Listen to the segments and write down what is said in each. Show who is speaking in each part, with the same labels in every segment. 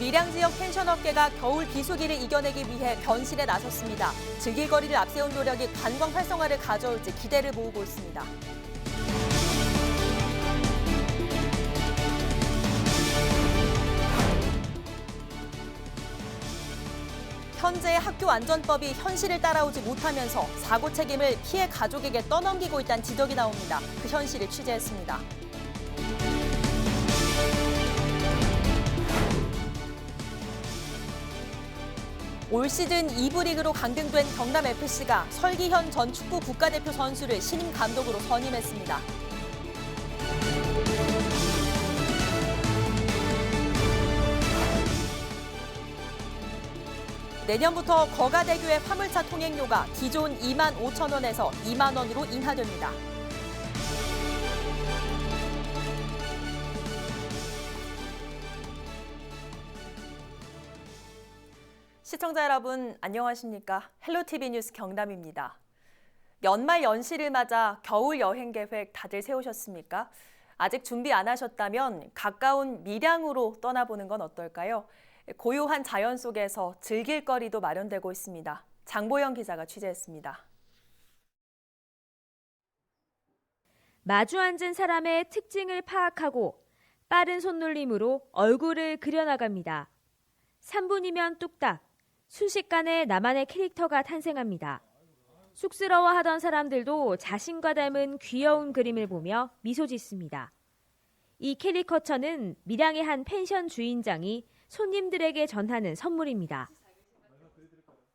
Speaker 1: 밀양 지역 펜션 업계가 겨울 비수기를 이겨내기 위해 변실에 나섰습니다. 즐길거리를 앞세운 노력이 관광 활성화를 가져올지 기대를 모으고 있습니다. 현재 학교 안전법이 현실을 따라오지 못하면서 사고 책임을 피해 가족에게 떠넘기고 있다는 지적이 나옵니다. 그 현실을 취재했습니다. 올 시즌 2부 리그로 강등된 경남FC가 설기현 전 축구 국가대표 선수를 신임 감독으로 선임했습니다. 내년부터 거가대교의 화물차 통행료가 기존 2만 5천 원에서 2만 원으로 인하됩니다. 시청자 여러분 안녕하십니까? 헬로티비 뉴스 경남입니다. 연말 연시를 맞아 겨울 여행 계획 다들 세우셨습니까? 아직 준비 안 하셨다면 가까운 밀양으로 떠나보는 건 어떨까요? 고요한 자연 속에서 즐길 거리도 마련되고 있습니다. 장보영 기자가 취재했습니다.
Speaker 2: 마주 앉은 사람의 특징을 파악하고 빠른 손놀림으로 얼굴을 그려나갑니다. 3분이면 뚝딱 순식간에 나만의 캐릭터가 탄생합니다. 쑥스러워하던 사람들도 자신과 닮은 귀여운 그림을 보며 미소 짓습니다. 이 캐리커처는 밀양의 한 펜션 주인장이 손님들에게 전하는 선물입니다.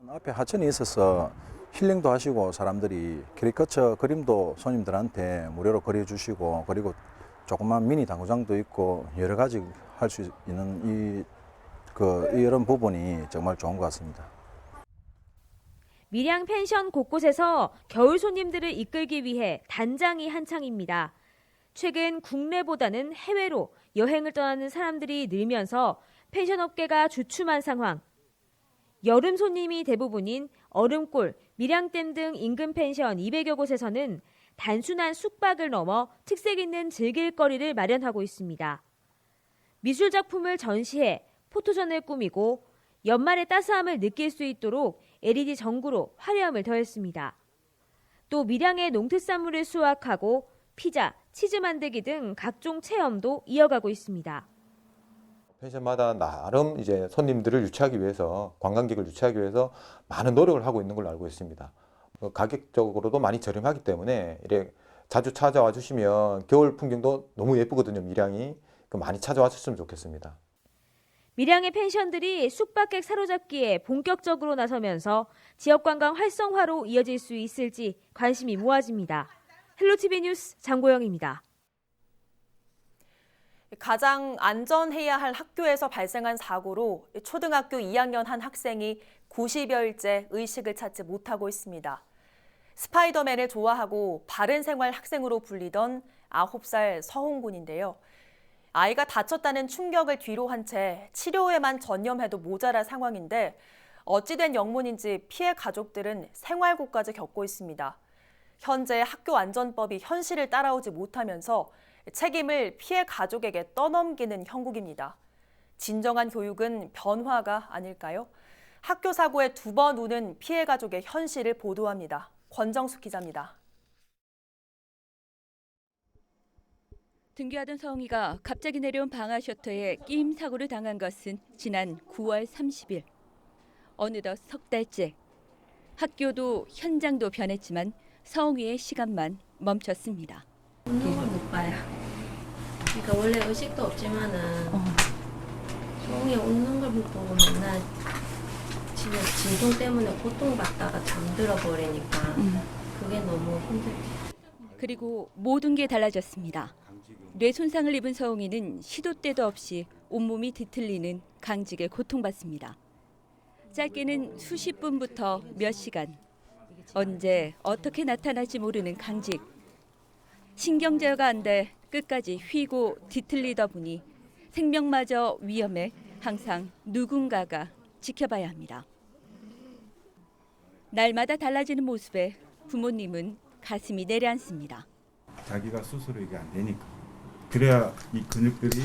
Speaker 3: 앞에 하천이 있어서 힐링도 하시고 사람들이 캐리커처 그림도 손님들한테 무료로 그려주시고 그리고 조그만 미니 당구장도 있고 여러 가지 할 수 있는 이, 그, 이런 부분이 정말 좋은 것 같습니다.
Speaker 2: 밀양 펜션 곳곳에서 겨울 손님들을 이끌기 위해 단장이 한창입니다. 최근 국내보다는 해외로 여행을 떠나는 사람들이 늘면서 펜션 업계가 주춤한 상황. 여름 손님이 대부분인 얼음골, 밀양댐 등 인근 펜션 200여 곳에서는 단순한 숙박을 넘어 특색 있는 즐길 거리를 마련하고 있습니다. 미술 작품을 전시해 포토전을 꾸미고 연말의 따스함을 느낄 수 있도록 LED 전구로 화려함을 더했습니다. 또 밀양의 농특산물을 수확하고 피자, 치즈 만들기 등 각종 체험도 이어가고 있습니다.
Speaker 4: 펜션마다 나름 이제 손님들을 유치하기 위해서 관광객을 유치하기 위해서 많은 노력을 하고 있는 걸로 알고 있습니다. 어, 가격적으로도 많이 저렴하기 때문에 이래 자주 찾아와 주시면 겨울 풍경도 너무 예쁘거든요. 밀양이 그 많이 찾아와 주셨으면 좋겠습니다.
Speaker 2: 밀양의 펜션들이 숙박객 사로잡기에 본격적으로 나서면서 지역 관광 활성화로 이어질 수 있을지 관심이 모아집니다. 헬로티비 뉴스 장보영입니다.
Speaker 1: 가장 안전해야 할 학교에서 발생한 사고로 초등학교 2학년 한 학생이 90여일째 의식을 찾지 못하고 있습니다. 스파이더맨을 좋아하고 바른 생활 학생으로 불리던 9살 서홍 군인데요. 아이가 다쳤다는 충격을 뒤로 한 채 치료에만 전념해도 모자랄 상황인데 어찌된 영문인지 피해 가족들은 생활고까지 겪고 있습니다. 현재 학교 안전법이 현실을 따라오지 못하면서 책임을 피해 가족에게 떠넘기는 형국입니다. 진정한 교육은 변화가 아닐까요? 학교 사고에 두 번 우는 피해 가족의 현실을 보도합니다. 권정숙 기자입니다.
Speaker 5: 등교하던 서웅이가 갑자기 내려온 방아 셔터에 끼임 사고를 당한 것은 지난 9월 30일. 어느덧 석 달째. 학교도 현장도 변했지만 서웅이의 시간만 멈췄습니다.
Speaker 6: 걸못 봐요. 그러니까 원래 의식도 없지만은 소웅이 웃는 걸못 보고 맨날 지금 진통 때문에 고통받다가 잠들어 버리니까 그게 너무 힘들죠.
Speaker 5: 그리고 모든 게 달라졌습니다. 뇌 손상을 입은 서웅이는 시도 때도 없이 온몸이 뒤틀리는 강직에 고통받습니다. 짧게는 수십 분부터 몇 시간. 언제 어떻게 나타날지 모르는 강직. 신경 제어가 안 돼 끝까지 휘고 뒤틀리다 보니 생명마저 위험해 항상 누군가가 지켜봐야 합니다. 날마다 달라지는 모습에 부모님은 가슴이 내려앉습니다.
Speaker 7: 자기가 스스로 이게 안 되니까 그래야 이 근육들이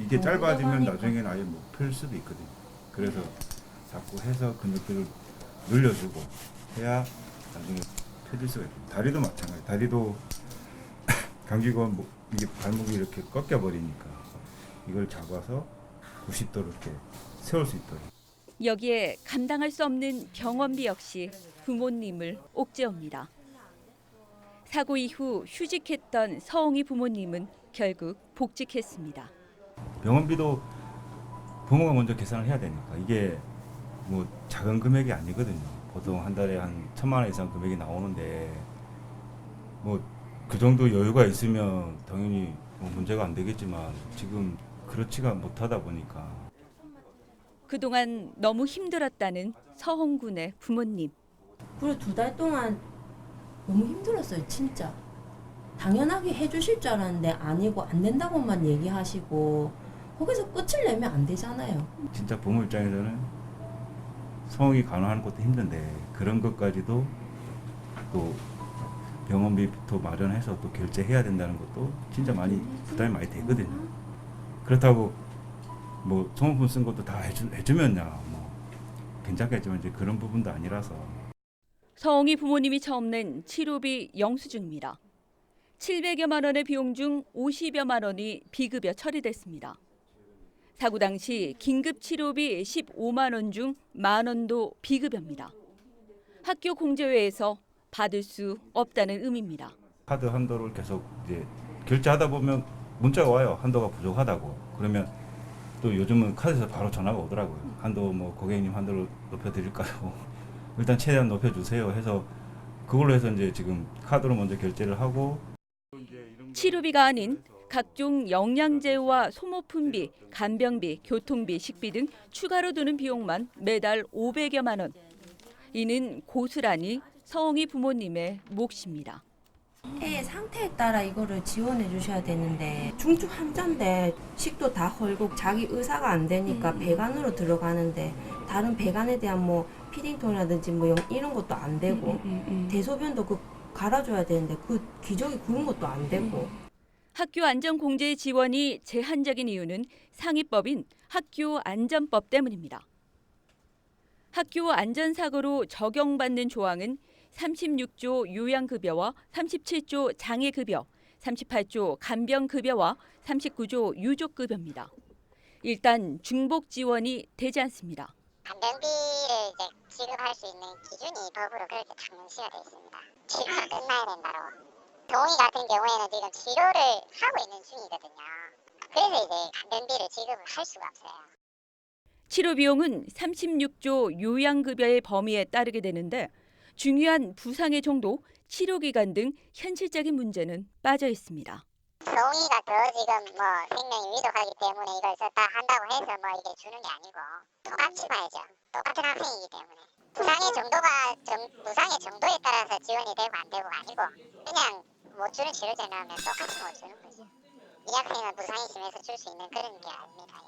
Speaker 7: 이게 짧아지면 나중에는 아예 못 펼 수도 있거든요. 그래서 자꾸 해서 근육들을 늘려주고 해야 나중에 펴질 수가 있고 다리도 마찬가지. 다리도 감기건 뭐 이게 발목이 이렇게 꺾여 버리니까 이걸 잡아서 90도로 이렇게 세울 수 있도록.
Speaker 5: 여기에 감당할 수 없는 병원비 역시 부모님을 옥죄옵니다. 사고 이후 휴직했던 서홍이 부모님은 결국 복직했습니다.
Speaker 7: 병원비도 부모가 먼저 계산을 해야 되니까 이게 뭐 작은 금액이 아니거든요. 보통 한 달에 한 천만 원 이상 금액이 나오는데 뭐 그 정도 여유가 있으면 당연히 뭐 문제가 안 되겠지만 지금 그렇지가 못하다 보니까
Speaker 5: 그동안 너무 힘들었다는 서홍 군의 부모님.
Speaker 6: 그리고 두 달 동안 너무 힘들었어요, 진짜. 당연하게 해주실 줄 알았는데 아니고 안 된다고만 얘기하시고 거기서 끝을 내면 안 되잖아요.
Speaker 7: 진짜 부모 입장에서는 성이 간호하는 것도 힘든데 그런 것까지도 또 병원비부터 마련해서 또 결제해야 된다는 것도 진짜 많이 부담이 많이 되거든요. 그렇다고 뭐 성원분 쓴 것도 다 해주, 해주면야 뭐 괜찮겠지만 이제 그런 부분도 아니라서
Speaker 5: 서홍이 부모님이 처음 낸 치료비 영수증입니다. 700여만 원의 비용 중 50여만 원이 비급여 처리됐습니다. 사고 당시 긴급 치료비 15만 원 중 만 원도 비급여입니다. 학교 공제회에서 받을 수 없다는 의미입니다.
Speaker 7: 카드 한도를 계속 이제 결제하다 보면 문자가 와요. 한도가 부족하다고. 그러면 또 요즘은 카드에서 바로 전화가 오더라고요. 한도 뭐 고객님 한도를 높여 드릴까요? 일단 최대한 높여 주세요 해서 그걸로 해서 이제 지금 카드로 먼저 결제를 하고
Speaker 5: 치료비가 아닌 각종 영양제와 소모품비, 간병비, 교통비, 식비 등 추가로 드는 비용만 매달 500여만 원. 이는 고스란히 서홍이 부모님의 몫입니다.
Speaker 6: 애 상태에 따라 이거를 지원해 주셔야 되는데 중증 환자인데 식도 다 헐고 자기 의사가 안 되니까 배관으로 들어가는데 다른 배관에 대한 뭐 피딩통이라든지 뭐 영- 이런 것도 안 되고 대소변도 그 갈아줘야 되는데 그 기저귀 구는 것도 안 되고
Speaker 5: 학교 안전 공제 지원이 제한적인 이유는 상위법인 학교 안전법 때문입니다. 학교 안전사고로 적용받는 조항은 36조 요양급여와 37조 장애급여, 38조 간병급여와 39조 유족급여입니다. 일단 중복 지원이 되지 않습니다.
Speaker 8: 간병비를 이제 지급할 수 있는 기준이 법으로 그렇게 당시가 되어 있습니다. 치료가 끝나야 된다로. 동의 같은 경우에는 지금 치료를 하고 있는 중이거든요. 그래서 이제 간병비를 지급을 할 수가 없어요.
Speaker 5: 치료 비용은 36조 요양급여의 범위에 따르게 되는데 중요한 부상의 정도, 치료 기간 등 현실적인 문제는 빠져 있습니다.
Speaker 8: 동의가 더 지금 뭐 생명이 위독하기 때문에 이걸 썼다 한다고 해서 뭐 이게 주는 게 아니고 똑같이 봐야죠. 똑같은 학생이기 때문에. 부상의 정도가 정, 부상의 정도에 따라서 지원이 되고 안 되고가 아니고 그냥 못 주는 치료제 나오면 똑같이 못 주는 거죠. 이 학생은 부상이 심해서 줄 수 있는 그런 게 아닙니다.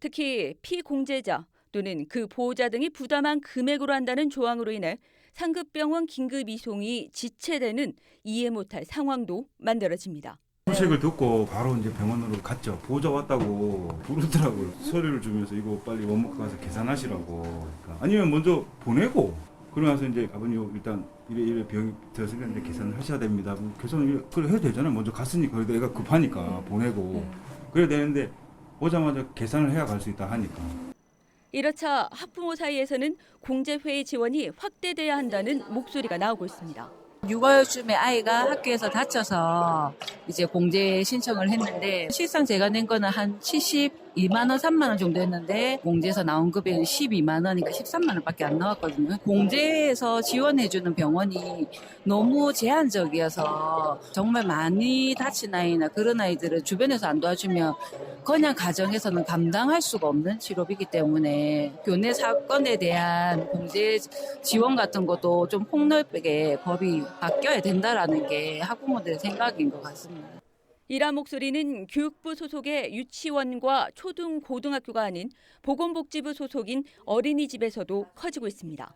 Speaker 5: 특히 피공제자 또는 그 보호자 등이 부담한 금액으로 한다는 조항으로 인해 상급병원 긴급 이송이 지체되는 이해 못할 상황도 만들어집니다.
Speaker 7: 소식을 듣고 바로 이제 병원으로 갔죠. 보호자 왔다고 부르더라고요. 서류를 주면서 이거 빨리 원무과 가서 계산하시라고. 그러니까 아니면 먼저 보내고 그러고 나서 이제 아버님 일단 이래 이래 병이 들었으니까 계산을 하셔야 됩니다. 그럼 계산을 그래 해도 되잖아요. 먼저 갔으니까 그래도 애가 급하니까 보내고 그래야 되는데 오자마자 계산을 해야 갈 수 있다 하니까
Speaker 5: 이렇자 학부모 사이에서는 공제회의 지원이 확대돼야 한다는 목소리가 나오고 있습니다.
Speaker 9: 6월쯤에 아이가 학교에서 다쳐서 이제 공제 신청을 했는데 실상 제가 낸 거는 한 72만 원, 3만 원 정도 했는데 공제에서 나온 금액은 12만 원이니까 13만 원밖에 안 나왔거든요. 공제에서 지원해주는 병원이 너무 제한적이어서 정말 많이 다친 아이나 그런 아이들은 주변에서 안 도와주면 그냥 가정에서는 감당할 수가 없는 치료비기 때문에 교내 사건에 대한 공제 지원 같은 것도 좀 폭넓게 법이 바뀌어야 된다라는 게 학부모들의 생각인 것 같습니다.
Speaker 5: 이러한 목소리는 교육부 소속의 유치원과 초등 고등학교가 아닌 보건복지부 소속인 어린이집에서도 커지고 있습니다.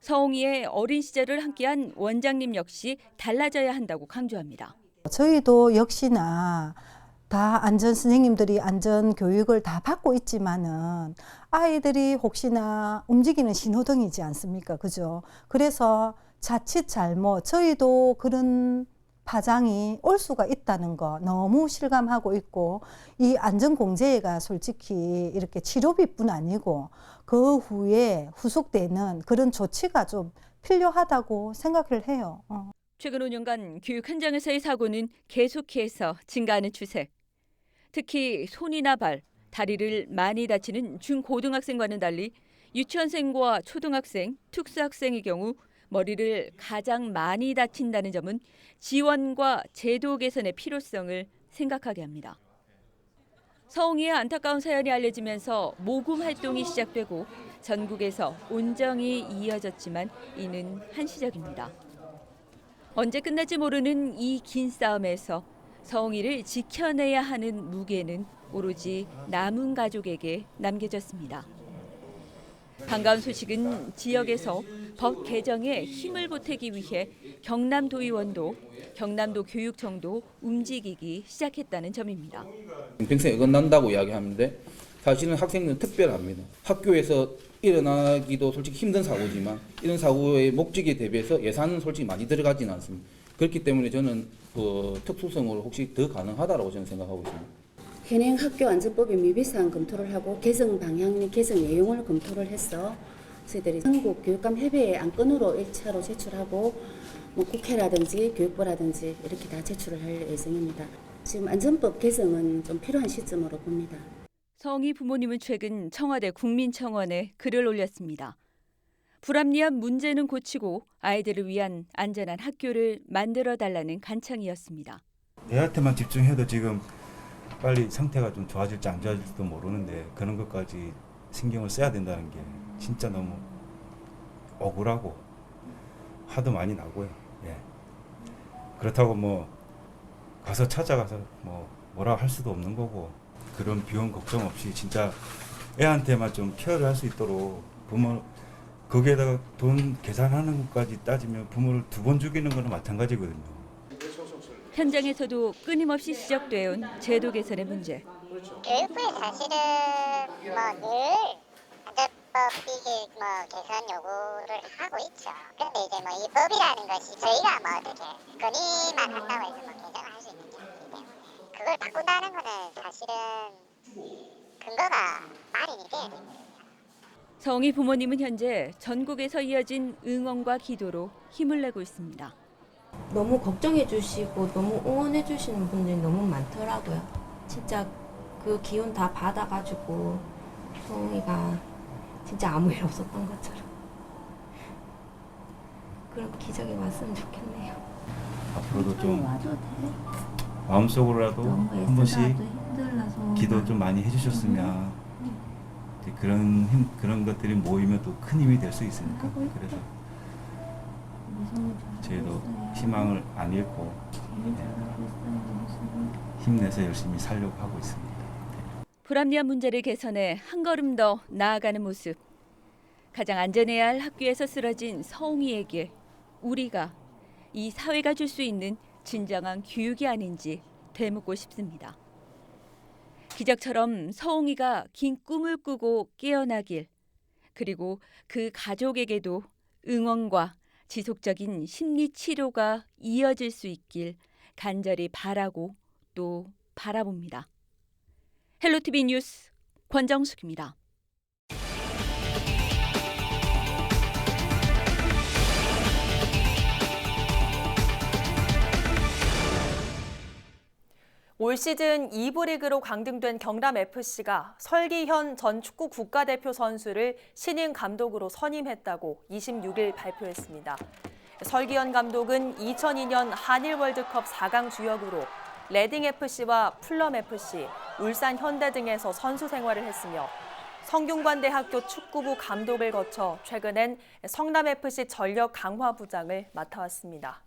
Speaker 5: 서홍이의 어린 시절을 함께한 원장님 역시 달라져야 한다고 강조합니다.
Speaker 10: 저희도 역시나 다 안전 선생님들이 안전 교육을 다 받고 있지만은 아이들이 혹시나 움직이는 신호등이지 않습니까? 그죠? 그래서 자칫 잘못 저희도 그런 파장이 올 수가 있다는 거 너무 실감하고 있고 이 안전공제가 솔직히 이렇게 치료비뿐 아니고 그 후에 후속되는 그런 조치가 좀 필요하다고 생각을 해요. 어.
Speaker 5: 최근 5년간 교육 현장에서의 사고는 계속해서 증가하는 추세. 특히 손이나 발, 다리를 많이 다치는 중고등학생과는 달리 유치원생과 초등학생, 특수학생의 경우 머리를 가장 많이 다친다는 점은 지원과 제도 개선의 필요성을 생각하게 합니다. 서웅이의 안타까운 사연이 알려지면서 모금 활동이 시작되고 전국에서 온정이 이어졌지만 이는 한시적입니다. 언제 끝날지 모르는 이 긴 싸움에서 서웅이를 지켜내야 하는 무게는 오로지 남은 가족에게 남겨졌습니다. 반가운 소식은 지역에서 법 개정에 힘을 보태기 위해 경남도의원도 경남도 교육청도 움직이기 시작했다는 점입니다.
Speaker 11: 평생 어긋난다고 이야기하는데 사실은 학생들은 특별합니다. 학교에서 일어나기도 솔직히 힘든 사고지만 이런 사고의 목적에 대비해서 예산은 솔직히 많이 들어가지는 않습니다. 그렇기 때문에 저는 그 특수성으로 혹시 더 가능하다고 저는 생각하고 있습니다.
Speaker 12: 현행 학교 안전법의 미비사항 검토를 하고 개정 방향, 개정 내용을 검토를 해서 저희들이 전국 교육감 협의회 안건으로 1차로 제출하고 뭐 국회라든지 교육부라든지 이렇게 다 제출을 할 예정입니다. 지금 안전법 개정은 좀 필요한 시점으로 봅니다.
Speaker 5: 성희 부모님은 최근 청와대 국민청원에 글을 올렸습니다. 불합리한 문제는 고치고 아이들을 위한 안전한 학교를 만들어 달라는 간청이었습니다.
Speaker 7: 애한테만 집중해도 지금 빨리 상태가 좀 좋아질지 안 좋아질지도 모르는데 그런 것까지 신경을 써야 된다는 게 진짜 너무 억울하고 화도 많이 나고요. 예. 그렇다고 뭐 가서 찾아가서 뭐 뭐라 할 수도 없는 거고 그런 비용 걱정 없이 진짜 애한테만 좀 케어를 할 수 있도록 부모 거기에다가 돈 계산하는 것까지 따지면 부모를 두 번 죽이는 거는 마찬가지거든요.
Speaker 5: 현장에서도 끊임없이 지적되어 온 제도 개선의 문제.
Speaker 8: 교육부에 사실은 뭐늘 안전법 이게 뭐 개선 요구를 하고 있죠. 근데 이제 뭐 이 법이라는 것이 저희가 뭐 어떻게 건의만 한다고 해서 뭐 개정을 할 수 있는 게 아니기 때문에 그걸 바꾼다는 거는 사실은 근거가 마련이 돼야 됩니다.
Speaker 5: 성희 부모님은 현재 전국에서 이어진 응원과 기도로 힘을 내고 있습니다.
Speaker 6: 너무 걱정해 주시고 너무 응원해 주시는 분들이 너무 많더라고요. 진짜 그 기운 다 받아가지고 소홍이가 진짜 아무 일 없었던 것처럼 그런 기적이 왔으면 좋겠네요.
Speaker 7: 앞으로도 좀
Speaker 6: 와도 돼.
Speaker 7: 마음속으로라도
Speaker 6: 너무
Speaker 7: 한 번씩
Speaker 6: 애쓰다도 힘들어서
Speaker 7: 기도 좀 많이 해주셨으면 이제 그런 힘, 그런 것들이 모이면 또 큰 힘이 될 수 있으니까 그래서 저희도 희망을 안 잃고 힘내서 열심히 살려고 하고 있습니다.
Speaker 5: 불합리한 문제를 개선해 한 걸음 더 나아가는 모습. 가장 안전해야 할 학교에서 쓰러진 서웅이에게 우리가 이 사회가 줄 수 있는 진정한 교육이 아닌지 되묻고 싶습니다. 기적처럼 서웅이가 긴 꿈을 꾸고 깨어나길 그리고 그 가족에게도 응원과 지속적인 심리 치료가 이어질 수 있길 간절히 바라고 또 바라봅니다. 헬로티비 뉴스 권정숙입니다.
Speaker 1: 올 시즌 2부 리그로 강등된 경남FC가 설기현 전 축구 국가대표 선수를 신임 감독으로 선임했다고 26일 발표했습니다. 설기현 감독은 2002년 한일 월드컵 4강 주역으로 레딩FC와 플럼FC, 울산 현대 등에서 선수 생활을 했으며 성균관대학교 축구부 감독을 거쳐 최근엔 성남FC 전력 강화 부장을 맡아왔습니다.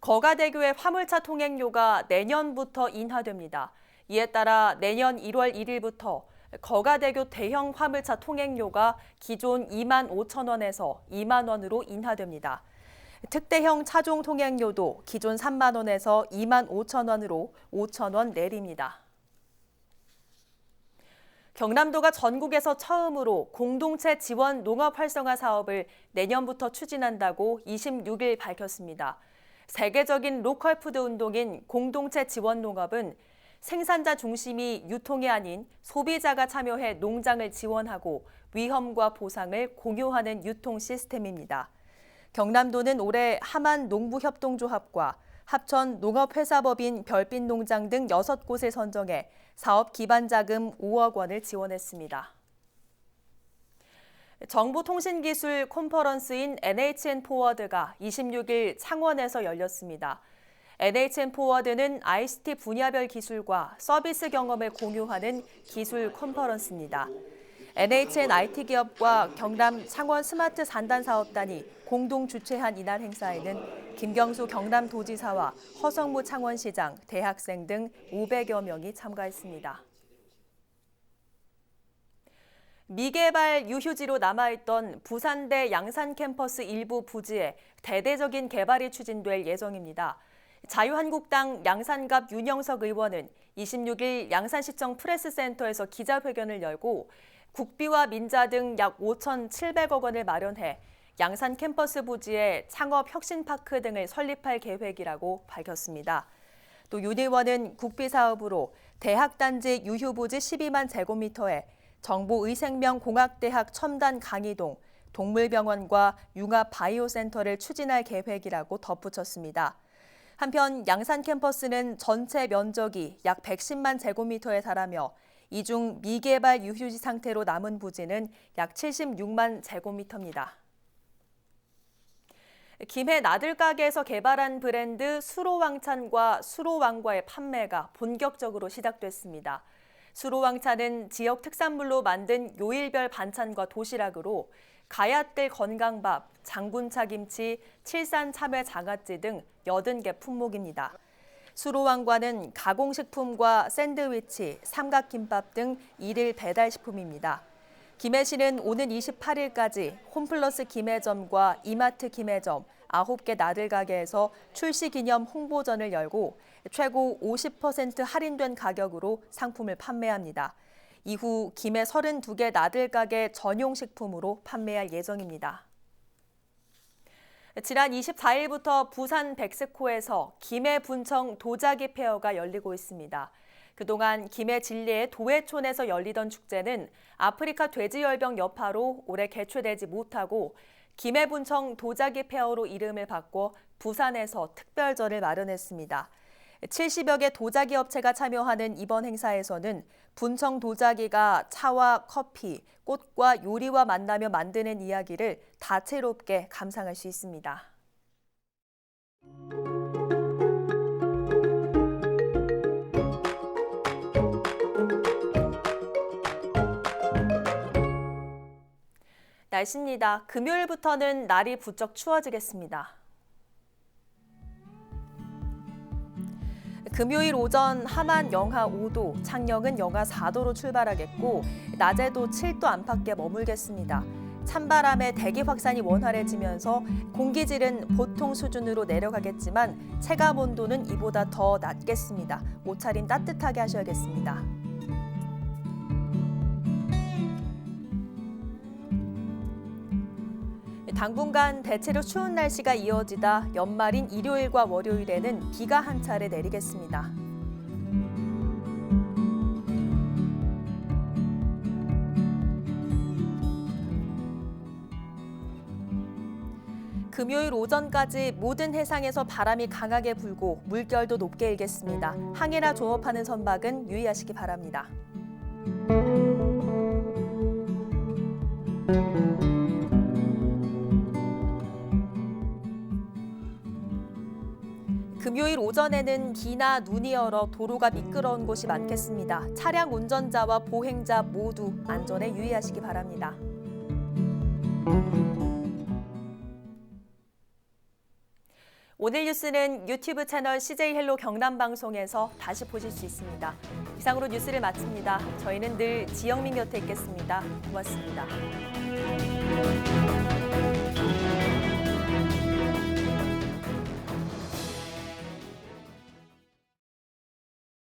Speaker 1: 거가대교의 화물차 통행료가 내년부터 인하됩니다. 이에 따라 내년 1월 1일부터 거가대교 대형 화물차 통행료가 기존 2만 5천 원에서 2만 원으로 인하됩니다. 특대형 차종 통행료도 기존 3만 원에서 2만 5천 원으로 5천 원 내립니다. 경남도가 전국에서 처음으로 공동체 지원 농업 활성화 사업을 내년부터 추진한다고 26일 밝혔습니다. 세계적인 로컬 푸드 운동인 공동체 지원 농업은 생산자 중심이 유통이 아닌 소비자가 참여해 농장을 지원하고 위험과 보상을 공유하는 유통 시스템입니다. 경남도는 올해 하만 농부협동조합과 합천 농업회사법인 별빛농장 등 6곳을 선정해 사업 기반 자금 5억 원을 지원했습니다. 정보통신기술 컨퍼런스인 NHN 포워드가 26일 창원에서 열렸습니다. NHN 포워드는 ICT 분야별 기술과 서비스 경험을 공유하는 기술 컨퍼런스입니다. NHN IT 기업과 경남 창원 스마트 산단 사업단이 공동 주최한 이날 행사에는 김경수 경남도지사와 허성무 창원시장, 대학생 등 500여 명이 참가했습니다. 미개발 유휴지로 남아있던 부산대 양산 캠퍼스 일부 부지에 대대적인 개발이 추진될 예정입니다. 자유한국당 양산갑 윤영석 의원은 26일 양산시청 프레스센터에서 기자회견을 열고 국비와 민자 등 약 5,700억 원을 마련해 양산 캠퍼스 부지에 창업 혁신파크 등을 설립할 계획이라고 밝혔습니다. 또윤 의원은 국비 사업으로 대학 단지 유휴 부지 12만 제곱미터에 정보의생명공학대학 첨단 강의동, 동물병원과 융합 바이오센터를 추진할 계획이라고 덧붙였습니다. 한편 양산 캠퍼스는 전체 면적이 약 110만 제곱미터에 달하며 이 중 미개발 유휴지 상태로 남은 부지는 약 76만 제곱미터입니다. 김해 나들 가게에서 개발한 브랜드 수로왕찬과 수로왕과의 판매가 본격적으로 시작됐습니다. 수로왕찬은 지역 특산물로 만든 요일별 반찬과 도시락으로 가야뜰 건강밥, 장군차 김치, 칠산 참외 장아찌 등 80개 품목입니다. 수로왕과는 가공식품과 샌드위치, 삼각김밥 등 일일 배달식품입니다. 김해 시는 오는 28일까지 홈플러스 김해점과 이마트 김해점 9개 나들 가게에서 출시 기념 홍보전을 열고 최고 50% 할인된 가격으로 상품을 판매합니다. 이후 김해 32개 나들 가게 전용 식품으로 판매할 예정입니다. 지난 24일부터 부산 백스코에서 김해 분청 도자기 페어가 열리고 있습니다. 그동안 김해 진리의 도해촌에서 열리던 축제는 아프리카 돼지열병 여파로 올해 개최되지 못하고 김해 분청 도자기 페어로 이름을 바꿔 부산에서 특별절을 마련했습니다. 70여 개 도자기 업체가 참여하는 이번 행사에서는 분청 도자기가 차와 커피, 꽃과 요리와 만나며 만드는 이야기를 다채롭게 감상할 수 있습니다. 날씨입니다. 금요일부터는 날이 부쩍 추워지겠습니다. 금요일 오전 함안 영하 5도, 창녕은 영하 4도로 출발하겠고 낮에도 7도 안팎에 머물겠습니다. 찬바람에 대기 확산이 원활해지면서 공기질은 보통 수준으로 내려가겠지만 체감 온도는 이보다 더 낮겠습니다. 옷차림 따뜻하게 하셔야겠습니다. 당분간 대체로 추운 날씨가 이어지다 연말인 일요일과 월요일에는 비가 한 차례 내리겠습니다. 금요일 오전까지 모든 해상에서 바람이 강하게 불고 물결도 높게 일겠습니다. 항해나 조업하는 선박은 유의하시기 바랍니다. 금요일 오전에는 비나 눈이 얼어 도로가 미끄러운 곳이 많겠습니다. 차량 운전자와 보행자 모두 안전에 유의하시기 바랍니다. 오늘 뉴스는 유튜브 채널 CJ 헬로 경남 방송에서 다시 보실 수 있습니다. 이상으로 뉴스를 마칩니다. 저희는 늘 지영민 곁에 있겠습니다. 고맙습니다.